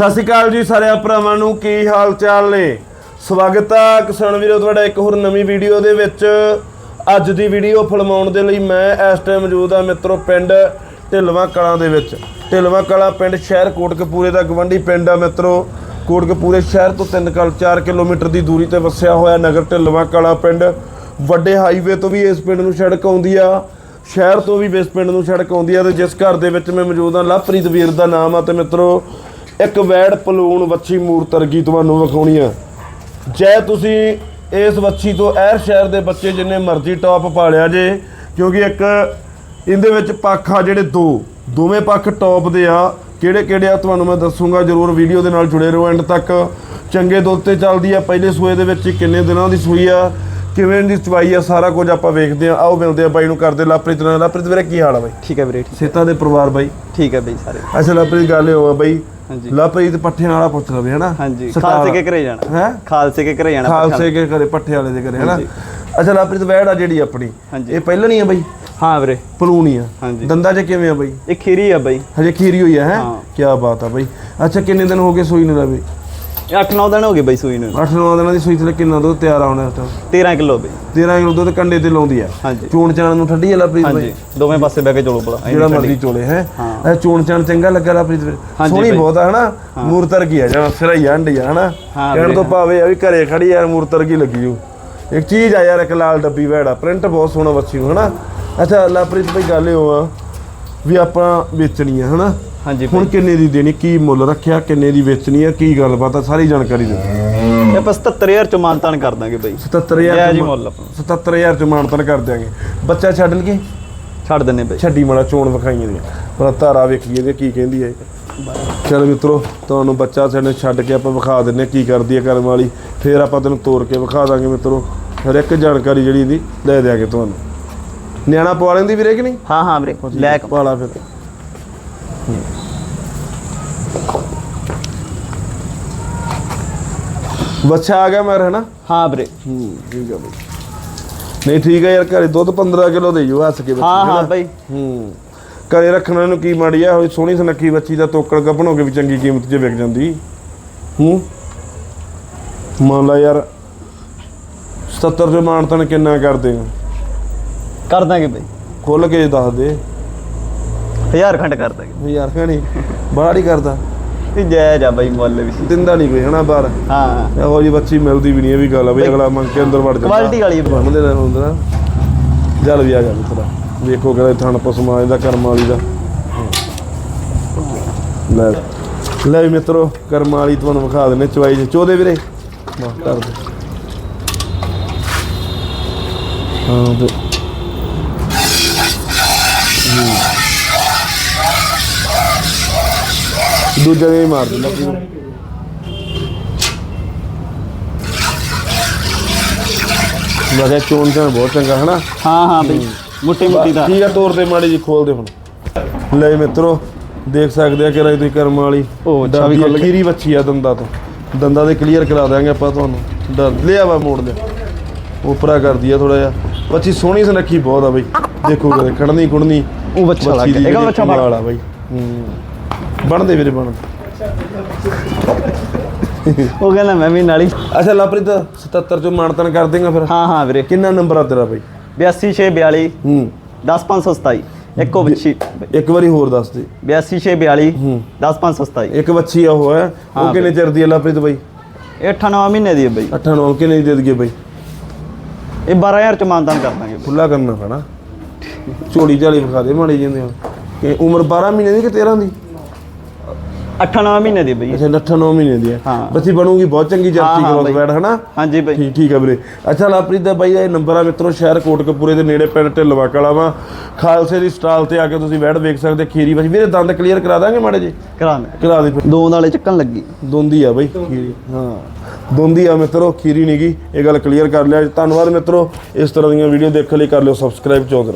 ਸਤਿ ਸ਼੍ਰੀ ਅਕਾਲ ਜੀ ਸਾਰਿਆਂ ਭਰਾਵਾਂ ਨੂੰ, ਕੀ ਹਾਲ ਚਾਲ ਨੇ? ਸਵਾਗਤ ਆ ਕਿਸਾਨ ਵੀਰੋ, ਤੁਹਾਡਾ ਇੱਕ ਹੋਰ ਨਵੀਂ ਵੀਡੀਓ ਦੇ ਵਿੱਚ। ਅੱਜ ਦੀ ਵੀਡੀਓ ਫਿਲਮਾਉਣ ਦੇ ਲਈ ਮੈਂ ਇਸ ਟਾਈਮ ਮੌਜੂਦ ਆ ਮਿੱਤਰੋ ਪਿੰਡ ਢਿਲਵਾਂ ਕਲਾਂ ਦੇ ਵਿੱਚ। ਢਿਲਵਾਂ ਕਲਾਂ ਪਿੰਡ ਸ਼ਹਿਰ ਕੋਟਕਪੂਰੇ ਦਾ ਗਵੰਡੀ ਪਿੰਡ ਆ ਮਿੱਤਰੋ। ਕੋਟਕਪੂਰੇ ਸ਼ਹਿਰ ਤੋਂ 3 ਕਲ 4 ਕਿਲੋਮੀਟਰ ਦੀ ਦੂਰੀ ਤੇ ਵਸਿਆ ਹੋਇਆ ਨਗਰ ਢਿਲਵਾਂ ਕਲਾਂ ਪਿੰਡ। ਵੱਡੇ ਹਾਈਵੇ ਤੋਂ ਵੀ ਇਸ ਪਿੰਡ ਨੂੰ ਸੜਕ ਆਉਂਦੀ ਆ। ਸ਼ਹਿਰ ਤੋਂ ਵੀ ਇਸ ਪਿੰਡ ਨੂੰ ਸੜਕ ਆਉਂਦੀ ਆ ਤੇ ਜਿਸ ਘਰ ਦੇ ਵਿੱਚ ਮੈਂ ਮੌਜੂਦ ਆ, ਲਵਪ੍ਰੀਤ ਵੀਰ ਦਾ ਨਾਮ ਆ ਤੇ ਮਿੱਤਰੋ ਇੱਕ ਵੈੜ ਪਲੂਣ ਵੱਛੀ ਮੂਰਤ ਤੁਹਾਨੂੰ ਵਿਖਾਉਣੀ ਆ। ਜੇ ਤੁਸੀਂ ਇਸ ਵੱਛੀ ਤੋਂ ਐਰ ਸ਼ਹਿਰ ਦੇ ਬੱਚੇ ਜਿੰਨੇ ਮਰਜ਼ੀ ਟੌਪ ਪਾਲਿਆ ਜੇ, ਕਿਉਂਕਿ ਇੱਕ ਇਹਦੇ ਵਿੱਚ ਪੱਖ ਆ ਜਿਹੜੇ ਦੋ। ਦੋਵੇਂ ਪੱਖ ਟੌਪ ਦੇ ਆ। ਕਿਹੜੇ ਕਿਹੜੇ ਆ ਤੁਹਾਨੂੰ ਮੈਂ ਦੱਸੂਗਾ, ਜਰੂਰ ਵੀਡੀਓ ਦੇ ਨਾਲ ਜੁੜੇ ਰਹੋ ਐਂਡ ਤੱਕ। ਚੰਗੇ ਦੁੱਧ ਤੇ ਚੱਲਦੀ ਆ। ਪਹਿਲੇ ਸੂਏ ਦੇ ਵਿੱਚ ਕਿੰਨੇ ਦਿਨਾਂ ਦੀ ਸੂਈ ਆ। ਕਿਵੇਂ ਦੀ ਚਵਾਈ ਆ ਸਾਰਾ ਕੁਝ ਆਪਾਂ ਵੇਖਦੇ ਆ। ਆਓ ਮਿਲਦੇ ਆ ਬਾਈ ਨੂੰ ਕਰਦੇ ਲਾਪ੍ਰੀਤ ਨਾਲ। ਲਾਪ੍ਰੀਤ ਵੀਰੇ ਕੀ ਹਾਲ ਆ ਬਾਈ? ਠੀਕ ਹੈ ਵੀਰੇ ਠੀਕ- ਸੇਤਾ ਦੇ ਪਰਿਵਾਰ ਬਾਈ? ਠੀਕ ਹੈ ਬਈ ਸਾਰੇ। ਅੱਛਾ ਲਾਪ੍ਰੀਤ ਗੱਲ ਇਹ ਹੋਆ ਬਾਈ। ਹਾਂਜੀ। ਲਾਪ੍ਰੀਤ ਪੱਠੇ ਵਾਲਾ ਪੁੱਛ ਲਵੇ ਹਨਾ? ਹਾਂਜੀ। ਖਾਲਸੇ ਕੇ ਘਰੇ ਜਾਣਾ। ਹੈਂ? ਖਾਲਸੇ ਕੇ ਘਰੇ ਜਾਣਾ ਖਾਲਸੇ ਕੇ ਘਰੇ ਪੱਠੇ ਵਾਲੇ ਦੇ ਘਰੇ ਹਨਾ? ਅੱਛਾ ਲਾਪ੍ਰੀਤ ਵੈੜ ਆ ਜਿਹੜੀ ਆਪਣੀ। ਇਹ ਪਹਿਲਾਂ ਨਹੀਂ ਆ ਬਾਈ? ਹਾਂ ਵੀਰੇ। ਪਲੂਣੀ ਆ। ਹਾਂਜੀ। ਦੰਦਾਂ 'ਚ ਕਿਵੇਂ ਆ ਬਾਈ? ਇਹ ਖੀਰੀ ਆ ਬਈ। ਹਜੇ ਖੀਰੀ ਹੋਈ ਆ ਹੈ? ਹਾਂ। ਕੀ ਬਾਤ ਆ ਬਾਈ। ਅੱਛਾ ਕਿੰਨੇ ਦਿਨ ਹੋ ਗਏ ਸੂਈ ਨੂੰ ਲਵੇ ਇਹ 8-9 ਦਿਨ ਹੋ ਗਏ ਬਈ ਸੂਈ ਨੂੰ। 8-9 ਦਿਨਾਂ ਦੀ ਸੂਈ ਤੇ ਕਿੰਨਾ ਦੁੱਧ ਤਿਆਰ ਆਉਣਾ ਇਸ ਟਾਈਮ 13 ਕਿਲੋ ਬਈ। 13 ਕਿਲੋ ਦੁੱਧ ਕੰਡੇ ਤੇ ਲਾਉਂਦੀ ਆ। ਹਾਂਜੀ। ਚੋਣ ਚਾਣ ਨੂੰ ਠੱਡੀ ਆ ਲਾਪ੍ਰੀਤ ਬਾਈ? ਹਾਂਜੀ। ਦੋਵੇਂ ਪਾਸੇ ਬਹਿ ਕੇ ਚਲੋ ਬੜਾ ਜਿਹੜਾ ਮਰਜ਼ੀ ਚੋਲੇ ਹੈ। ਇਹ ਚੋਣ ਚਾਣ ਚੰਗਾ ਲੱਗਾ ਲਾਪ੍ਰੀਤ ਵੀਰ ਸੋਹਣੀ ਬਾਈ। ਬਹੁਤ ਆ ਹਨਾ? ਮੂਰਤਰ ਕੀ ਆ ਜਾਂ ਸਿਰਾ ਹੀ ਅੰਡ ਆ ਹਨਾ? ਕਹਿਣ ਤੋਂ ਭਾਵੇਂ ਆ ਵੀ ਘਰੇ ਖੜੀ ਯਾਰ ਮੂਰਤਰ ਕੀ ਲੱਗੀ ਜੂ ਇੱਕ ਚੀਜ਼ ਆ ਯਾਰ ਇੱਕ ਲਾਲ ਡੱਬੀ ਵੈੜਾ। ਪ੍ਰਿੰਟ ਬਹੁਤ ਸੋਹਣਾ ਬੱਚੀ ਹਨਾ? ਅੱਛਾ ਲਾਪ੍ਰੀਤ ਭਾਈ ਗੱਲ ਇਹ ਆ ਵੀ ਆਪਾਂ ਵੇਚਣੀ ਆ ਹਨਾ? ਹਾਂਜੀ ਹੁਣ ਕਿੰਨੇ ਦੀ ਦੇਣੀ ਕੀ ਮੁੱਲ ਰੱਖਿਆ ਕਿੰਨੇ ਦੀ ਵੇਚਣੀ ਆ ਕੀ ਗੱਲਬਾਤ ਆ ਸਾਰੀ ਜਾਣਕਾਰੀ ਦੇ ਇਹ ਆਪਾਂ 77000 ਚ ਮਾਨਤਾਨ ਕਰ ਦਾਂਗੇ ਬਈ 77000 ਜੈ ਮੁੱਲ ਆਪਣਾ। 77000 ਚ ਮਾਨਤਨ ਕਰ ਦਿਆਂਗੇ। ਬੱਚਾ ਛੱਡ ਲਈਏ? ਛੱਡ ਦਿੰਨੇ ਬਈ ਛੱਡੀ ਮਾੜਾ ਚੋਣ ਵਿਖਾਈਆਂ ਦੀਆਂ। ਪਰ ਧਾਰਾ ਵੇਖੀਏ ਤੇ ਕੀ ਕਹਿੰਦੀ ਹੈ ਚਲ ਮਿੱਤਰੋ ਤੁਹਾਨੂੰ ਬੱਚਾ ਸਾਡੇ ਛੱਡ ਕੇ ਆਪਾਂ ਵਿਖਾ ਦਿੰਨੇ ਕੀ ਕਰਦੀ ਹੈ ਕਰਮ ਵਾਲੀ। ਫੇਰ ਆਪਾਂ ਤੈਨੂੰ ਤੋੜ ਕੇ ਵਿਖਾ ਦਾਂਗੇ ਮਿੱਤਰੋ। ਹਰ ਇੱਕ ਜਾਣਕਾਰੀ ਜਿਹੜੀ ਇਹਦੀ ਲੈ ਦਿਆਂਗੇ ਤੁਹਾਨੂੰ। ਨਿਆਣਾ ਪਵਾ ਲੈਂਦੀ ਵੀਰੇ ਕਿ ਨਹੀਂ? ਹਾਂ ਹਾਂ ਵੀਰੇ ਲੈ ਕੇ- ਪਾਲਾ ਫਿਰ। ਬੱਚਾ ਆ ਗਿਆ ਮੇਰਾ ਹੈ ਨਾ ਹਾਂ ਵੀਰੇ। ਹੂੰ ਠੀਕ ਹੈ ਬਈ। ਨਹੀਂ ਠੀਕ ਹੈ ਯਾਰ ਘਰੇ ਦੁੱਧ 15 ਕਿਲੋ ਦੇ ਜੂ ਹੱਸ ਕੇ ਬੱਚੀ ਹਾਂ ਹੈ ਹਾਂ ਨਾ? ਬਈ। ਹੂੰ। ਘਰੇ ਰੱਖਣ ਨੂੰ ਕੀ ਮਾੜੀ ਆ ਹੋਈ ਸੋਹਣੀ ਸੁਨੱਖੀ ਬੱਚੀ ਦਾ ਤੋਕੜ ਗੱਭਣ ਹੋ ਕੇ ਵੀ ਚੰਗੀ ਕੀਮਤ 'ਚ ਵਿਕ ਜਾਂਦੀ। ਹੂੰ? ਮੰਨ ਲਾ ਯਾਰ 77 ਦੇ ਮਾਨਤਨ ਕਿੰਨਾ ਕਰਦੇ ਆ ਕਰ ਦਾਂਗੇ ਬਈ। ਖੁੱਲ ਕੇ ਦੱਸ ਦੇ। 1000 ਖੰਡ ਕਰ ਦਾਂਗੇ। ਵੀ ਯਾਰ ਕਹਿਣੀ ਬਾਹਰ ਹੀ ਕਰਦਾ। ਇਹ ਜਾਇਜ਼ ਆ ਬਈ ਮੁੱਲ ਵੀ। ਦਿੰਦਾ ਨਹੀਂ ਕੋਈ ਹਨਾ ਬਾਹਰ? ਹਾਂ। ਇਹੋ ਜੀ ਬੱਚੀ ਮਿਲਦੀ ਵੀ ਨਹੀਂ ਇਹ ਵੀ ਗੱਲ ਆ ਵੀ ਅਗਲਾ ਮੰਗ ਕੇ ਅੰਦਰ ਵੜ ਜਾਂਦਾ। ਕੁਆਲਿਟੀ ਵਾਲੀ ਆ। ਬੰਨਦੇ ਨੇ ਹੁੰਦਾ ਜਲ ਵੀ ਆ ਜਾ ਮਿੱਤਰਾ ਵੇਖੋ ਕਿਹੜਾ ਥਣ ਪਸਮਾਜ ਦਾ ਕਰਮ ਵਾਲੀ ਦਾ। ਲੈ ਲੈ ਵੀ ਮਿੱਤਰੋ ਕਰਮ ਵਾਲੀ ਤੁਹਾਨੂੰ ਵਿਖਾ ਦਿੰਨੇ ਚਵਾਈ ਚ ਚੋਦੇ ਵੀਰੇ। ਵਾਹ ਕਰ ਦੇ। ਹਾਂ ਤੇ ਦੂਜਾ ਨੇ ਮਾਰ ਦਿੰਦਾ ਕਿਹਾ ਚੋਣ ਚਾਣ ਬਹੁਤ ਚੰਗਾ ਹਨਾ? ਹਾਂ ਹਾਂ ਬਈ ਮੁੱਟੀ ਮੁੱਟੀ ਦਾ। ਠੀਕ ਆ ਤੋਰ ਤੇ ਮਾੜੀ ਜੀ ਖੋਲ ਦੇ ਹੁਣ। ਲੈ ਮਿੱਤਰੋ ਦੇਖ ਸਕਦੇ ਆ ਕਿ ਰਾਈ ਤੁਸੀਂ ਕਰਮ ਵਾਲੀ ਉਹ ਅੱਛਾ ਵੀ ਡਰਦੀ ਆ, ਖੁੱਲ ਗਈ। ਬੱਚੀ ਆ ਦੰਦਾਂ ਤੋਂ। ਦੰਦਾਂ ਦੇ ਕਲੀਅਰ ਕਰਾ ਦਾਂਗੇ ਆਪਾਂ ਤੁਹਾਨੂੰ। ਡਰ ਲਿਆ ਵਾ ਮੋੜ ਲਿਆ ਉਪਰਾ ਕਰਦੀ ਆ ਥੋੜਾ ਜਿਹਾ। ਬੱਚੀ ਸੋਹਣੀ ਸੁਨੱਖੀ ਬਹੁਤ ਆ ਬਈ। ਦੇਖੋ ਕਰੇ ਖੜਨੀ ਕੁੜਨੀ ਉਹ ਬੱਚਾ ਲੱਗ ਦੀ ਗਿਆ। ਇਹ ਬੱਚਾ ਆ ਬਈ। ਹੂੰ। ਬਣਦੇ ਵੀਰੇ ਬਣ ਉਹ ਕਹਿੰਦਾ ਮੈਂ ਵੀ ਨਾਲ ਹੀ। ਅੱਛਾ ਲਵਪ੍ਰੀਤ 77 ਚੋਂ ਮਾਨਤਨ ਕਰ ਦੇਗਾ ਫਿਰ। ਹਾਂ ਹਾਂ ਵੀਰੇ। ਕਿੰਨਾ ਨੰਬਰ ਆ ਤੇਰਾ ਬਈ? 82642 ਹੂੰ। 10527 ਇੱਕੋ ਬੱਚੀ ਇੱਕ ਵਾਰੀ ਹੋਰ ਦੱਸ ਦੇ। 82642 ਹੂੰ। 10527 ਇੱਕ ਬੱਚੀ ਆ ਉਹ ਹੈ? ਉਹ ਕਿੰਨੇ ਚਿਰ ਦੀ ਹੈ ਲਵਪ੍ਰੀਤ ਬਾਈ? ਇਹ 98 ਮਹੀਨੇ ਦੀ ਹੈ ਬਈ। 8 9 ਕਿੰਨੇ ਦੀ ਦੇ ਦਈਏ ਬਾਈ? ਇਹ 12000 ਚ ਮਾਨਦਾਨ ਕਰ ਦਾਂਗੇ। ਖੁੱਲਾ ਕਰਨਾ ਪੈਣਾ। ਝੋਲੀ ਝਾਲੀ ਵਿਖਾ ਦੇ ਮਾੜੀ ਜਿੰਦੇ ਕਿ ਉਮਰ 12 ਮਹੀਨੇ ਦੀ ਕਿ 13 ਦੀ? 98 ਮਹੀਨੇ ਦੀ ਬਈ। ਅੱਛਾ 8 9 ਮਹੀਨੇ ਦੀ ਹੈ। ਬੱਚੀ ਬਣੂਗੀ ਬਹੁਤ ਚੰਗੀ ਜਰਸੀ ਕ੍ਰੋਸ। ਬੈਡ ਹਨਾ? ਹਾਂਜੀ ਬਈ। ਠੀਕ ਠੀਕ ਹੈ ਵੀਰੇ। ਅੱਛਾ ਲਵਪ੍ਰੀਤ ਦਾ ਬਾਈ ਇਹ ਨੰਬਰ ਆ ਮਿੱਤਰੋ ਸ਼ਹਿਰ ਕੋਟਕਪੂਰੇ ਦੇ ਨੇੜੇ ਪਿੰਡ ਢਿੱਲਵਾ ਕਲਾ ਵਾ। ਖਾਲਸੇ ਦੀ ਸਟਾਲ ਤੇ ਆ ਕੇ ਤੁਸੀਂ ਵੈੜ ਵੇਖ ਸਕਦੇ ਖੀਰੀ ਬੱਚੀ ਵੀਰੇ ਦੰਦ ਕਲੀਅਰ ਕਰਾ ਦਾਂਗੇ ਮਾੜੇ ਜੀ ਕਰਾ ਦੇ ਫਿਰ। ਦੋ ਨਾਲੇ ਚੱਕਣ ਲੱਗੀ। ਦੋਂਦੀ ਆ ਬਈ ਖੀਰੀ। ਹਾਂ। ਦੋਂਦੀ ਆ ਮਿੱਤਰੋ ਖੀਰੀ ਨਹੀਂਗੀ ਇਹ ਗੱਲ ਕਲੀਅਰ ਕਰ ਲਿਆ। ਧੰਨਵਾਦ ਮਿੱਤਰੋ। ਇਸ ਤਰ੍ਹਾਂ ਦੀਆਂ ਵੀਡੀਓ ਦੇਖਣ ਲਈ ਕਰ ਲਿਓ ਸਬਸਕ੍ਰਾਈਬ ਚੌਂਕ